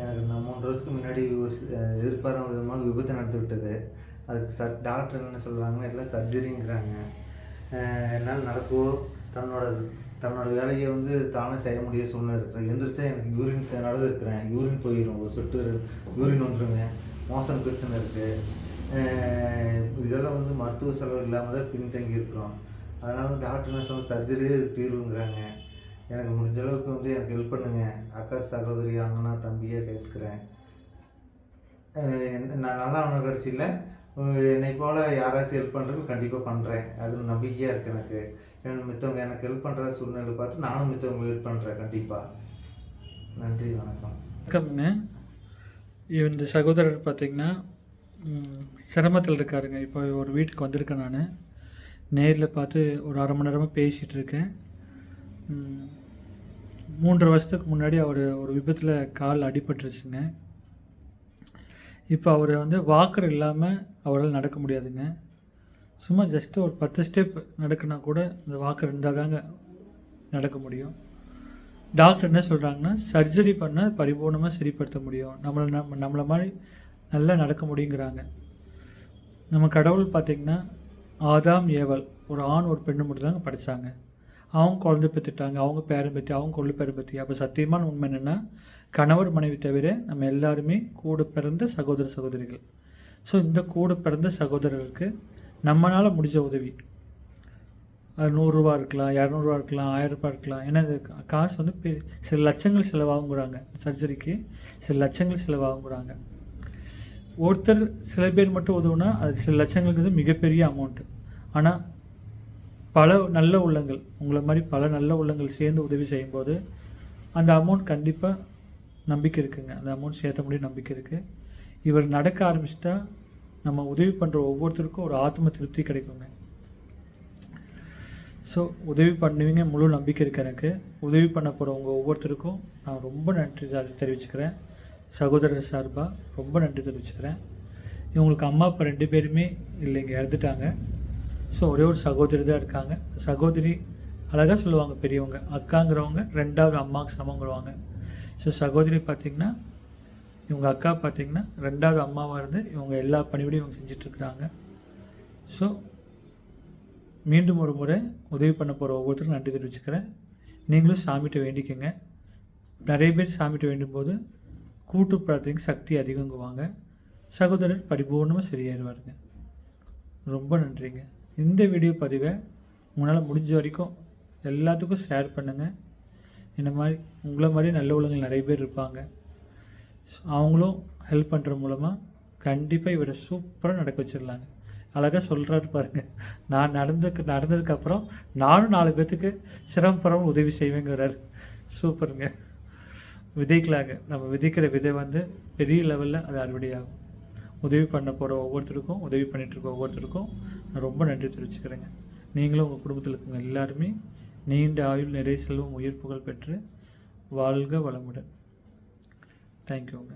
எனக்கு நான் மூன்று வருஷத்துக்கு முன்னாடி எதிர்பாராத விதமாக விபத்து நடத்திவிட்டது அதுக்கு சர் டாக்டர் என்ன சொல்கிறாங்க எல்லாம் சர்ஜரிங்கிறாங்க. என்னால் நடக்கவோ தன்னோட தன்னோட வேலையை வந்து தானே செய்ய முடிய சூழ்நிலை இருக்கிறேன் எந்திரிச்சா எனக்கு யூரின் நடந்து இருக்கிறேன். யூரின் போயிடும் ஒரு சொட்டு யூரின் வந்துருங்க. மோசம் பிரச்சனை இருக்குது இதெல்லாம் வந்து மருத்துவ செலவு இல்லாமல் தான் பின்தங்கி இருக்கிறோம் அதனால் டாக்டர் என்ன சொன்ன சர்ஜரியே தீர்வுங்கிறாங்க. எனக்கு முடிஞ்ச அளவுக்கு வந்து எனக்கு ஹெல்ப் பண்ணுங்க. அக்கா சகோதரி அண்ணனா தம்பியாக கேட்குறேன். நான் நல்லா உணவு கடைசியில் என்னை போல் யாராச்சும் ஹெல்ப் பண்ணுறது கண்டிப்பாக பண்ணுறேன் அது நம்பிக்கையாக இருக்குது எனக்கு. எனக்கு மித்தவங்க எனக்கு ஹெல்ப் பண்ணுற சூழ்நிலை பார்த்து நானும் மித்தவங்க ஹெல்ப் பண்ணுறேன் கண்டிப்பாக நன்றி வணக்கம். வணக்கம்ங்க. இந்த சகோதரர் பார்த்தீங்கன்னா சிரமத்தில் இருக்காருங்க. இப்போ ஒரு வீட்டுக்கு வந்திருக்கேன் நான். நேரில் பார்த்து ஒரு அரை மணி நேரமாக பேசிகிட்டு இருக்கேன். மூன்று வருஷத்துக்கு முன்னாடி அவர் ஒரு விபத்தில் கால் அடிபட்டுருச்சுங்க. இப்போ அவர் வந்து வாக்கர் இல்லாமல் அவரால் நடக்க முடியாதுங்க. சும்மா ஜஸ்ட்டு ஒரு பத்து ஸ்டெப் நடக்குனா கூட இந்த வாக்கர் இருந்தால் தாங்க நடக்க முடியும். டாக்டர் என்ன சொல்கிறாங்கன்னா சர்ஜரி பண்ண பரிபூர்ணமாக சரிப்படுத்த முடியும். நம்மளை நம்ம நம்மளை மாதிரி நல்லா நடக்க முடியுங்கிறாங்க. நம்ம கடவுள் பார்த்திங்கன்னா ஆதாம் ஏவல் ஒரு ஆண் ஒரு பெண்ணு மட்டும் தாங்க படித்தாங்க அவங்க குழந்தை பெற்றுட்டாங்க அவங்க பேரை பற்றி அவங்க கொள்ளு பேரை பற்றி அப்போ சத்தியமான உண்மை என்னென்னா கணவர் மனைவி தவிர நம்ம எல்லாருமே கூட பிறந்த சகோதர சகோதரிகள். ஸோ இந்த கூட பிறந்த சகோதரருக்கு நம்மளால் முடிஞ்ச உதவி. அது நூறுரூவா இருக்கலாம் இரநூறுவா இருக்கலாம் ஆயிரரூபா இருக்கலாம். ஏன்னா இது காசு வந்து பெ- சில லட்சங்கள் செலவாகுங்கிறாங்க. சர்ஜரிக்கு சில லட்சங்கள் செலவாகுங்கிறாங்க. ஒருத்தர் சில பேர் மட்டும் உதவுனா அது சில லட்சங்களுக்கு மிகப்பெரிய அமௌண்ட்டு ஆனால் பல நல்ல உள்ளங்கள் உங்களை மாதிரி பல நல்ல உள்ளங்கள் சேர்ந்து உதவி செய்யும்போது அந்த அமௌண்ட் கண்டிப்பாக நம்பிக்கை இருக்குங்க. அந்த அமௌண்ட் சேர்த்த முடியும் நம்பிக்கை இருக்குது இவர் நடக்க ஆரம்பிச்சிட்டா நம்ம உதவி பண்ணுற ஒவ்வொருத்தருக்கும் ஒரு ஆத்ம திருப்தி கிடைக்குங்க. ஸோ உதவி பண்ணுவீங்க முழு நம்பிக்கை இருக்குது எனக்கு. உதவி பண்ண போகிறவங்க ஒவ்வொருத்தருக்கும் நான் ரொம்ப நன்றி தெ- தெரிவிச்சுக்கிறேன். சகோதரர் சார்பாக ரொம்ப நன்றி தெரிவிச்சுக்கிறேன். இவங்களுக்கு அம்மா அப்பா ரெண்டு பேருமே இல்லைங்க இறந்துட்டாங்க. ஸோ ஒரே ஒரு சகோதரி தான் இருக்காங்க. சகோதரி அழகாக சொல்லுவாங்க பெரியவங்க. அக்காங்கிறவங்க ரெண்டாவது அம்மாவுக்கு சமங்கிறவங்க. ஸோ சகோதரி பார்த்திங்கன்னா இவங்க அக்கா பார்த்திங்கன்னா ரெண்டாவது அம்மாவாக இருந்து இவங்க எல்லா பணிவிடையும் இவங்க செஞ்சிட்ருக்குறாங்க. ஸோ மீண்டும் ஒரு முறை உதவி பண்ண போகிற ஒவ்வொருத்தரும் நன்றி தெரிவிச்சுக்கிறேன். நீங்களும் சாமிகிட்ட வேண்டிக்கங்க. நிறைய பேர் சாமிகிட்ட வேண்டும் போது கூட்டு பிரார்த்தனைக்கு சக்தி அதிகங்குவாங்க. சகோதரர் பரிபூர்ணமாக சரியாயிருவாருங்க. ரொம்ப நன்றிங்க. இந்த வீடியோ பதிவை உங்களால் முடிஞ்ச வரைக்கும் எல்லாத்துக்கும் ஷேர் பண்ணுங்கள் இந்த மாதிரி உங்களை மாதிரி நல்ல உள்ளங்கள் நிறைய பேர் இருப்பாங்க. அவங்களும் ஹெல்ப் பண்ணுற மூலமாக கண்டிப்பாக இவரை சூப்பராக நடக்க வச்சிடலாங்க. அழகாக சொல்கிறாரு பாருங்க. நான் நடந்ததுக்கு நடந்ததுக்கப்புறம் நானும் நாலு பேர்த்துக்கு சிரமப்படாமல் உதவி செய்வேங்கிறாரு. சூப்பருங்க விதைக்கலாங்க. நம்ம விதைக்கிற விதை வந்து பெரிய லெவலில் அது அறுவடையாகும். உதவி பண்ண போகிற ஒவ்வொருத்தருக்கும் உதவி பண்ணிகிட்ருக்க இருக்க ஒவ்வொருத்தருக்கும் நான் ரொம்ப நன்றி தெரிவிச்சுக்கிறேங்க. நீங்களும் உங்கள் குடும்பத்தில் இருக்கவங்க எல்லாருமே நீண்ட ஆயுள் நிறைய செல்வம் உயிர் புகழ் பெற்று வாழ்க வளமுடன். தேங்க்யூங்க